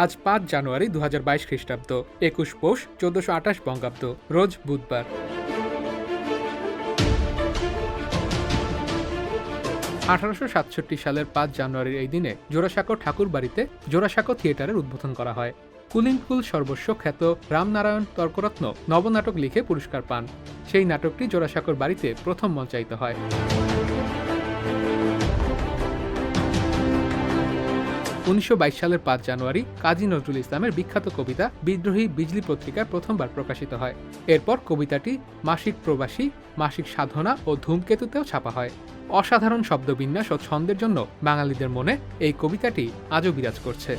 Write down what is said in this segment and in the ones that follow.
আজ পাঁচ জানুয়ারি দু হাজার বাইশ খ্রিস্টাব্দ, একুশ পৌষ চোদ্দশো আঠাশ বঙ্গাব্দ, রোজ বুধবার। আঠারোশো সাতষট্টি সালের পাঁচ জানুয়ারির এই দিনে জোড়াসাঁকো ঠাকুর বাড়িতে জোড়াসাঁকো থিয়েটারের উদ্বোধন করা হয়। কুলিনকুল সর্বস্ব খ্যাত রামনারায়ণ তর্করত্ন নবনাটক লিখে পুরস্কার পান। সেই নাটকটি জোড়াসাঁকোর বাড়িতে প্রথম মঞ্চায়িত হয়। উনিশশো বাইশ সালের পাঁচ জানুয়ারি কাজী নজরুল ইসলামের বিখ্যাত কবিতা বিদ্রোহী বিজলি পত্রিকায় প্রথমবার প্রকাশিত হয়। এরপর কবিতাটি মাসিক প্রবাসী, মাসিক সাধনা ও ধূমকেতুতেও ছাপা হয়। অসাধারণ শব্দবিন্যাস ও ছন্দের জন্য বাঙালিদের মনে এই কবিতাটি আজও বিরাজ করছে।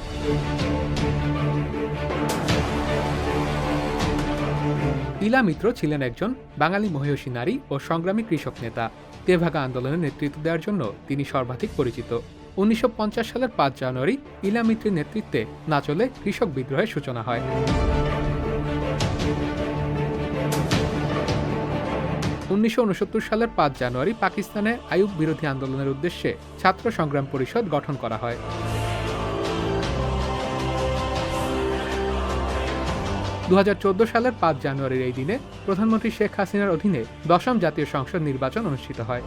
ইলা মিত্র ছিলেন একজন বাঙালি মহিষী নারী ও সংগ্রামী কৃষক নেতা। তেভাগা আন্দোলনের নেতৃত্ব দেওয়ার জন্য তিনি সর্বাধিক পরিচিত। উনিশশো পঞ্চাশ সালের পাঁচ জানুয়ারি ইলা মিত্রের নেতৃত্বে নাচলে কৃষক বিদ্রোহের সূচনা হয়। উনিশশো উনসত্তর সালের পাঁচ জানুয়ারি পাকিস্তানে আয়ুব বিরোধী আন্দোলনের উদ্দেশ্যে ছাত্র সংগ্রাম পরিষদ গঠন করা হয়। দু হাজার চোদ্দ সালের পাঁচ জানুয়ারির এই দিনে প্রধানমন্ত্রী শেখ হাসিনার অধীনে দশম জাতীয় সংসদ নির্বাচন অনুষ্ঠিত হয়।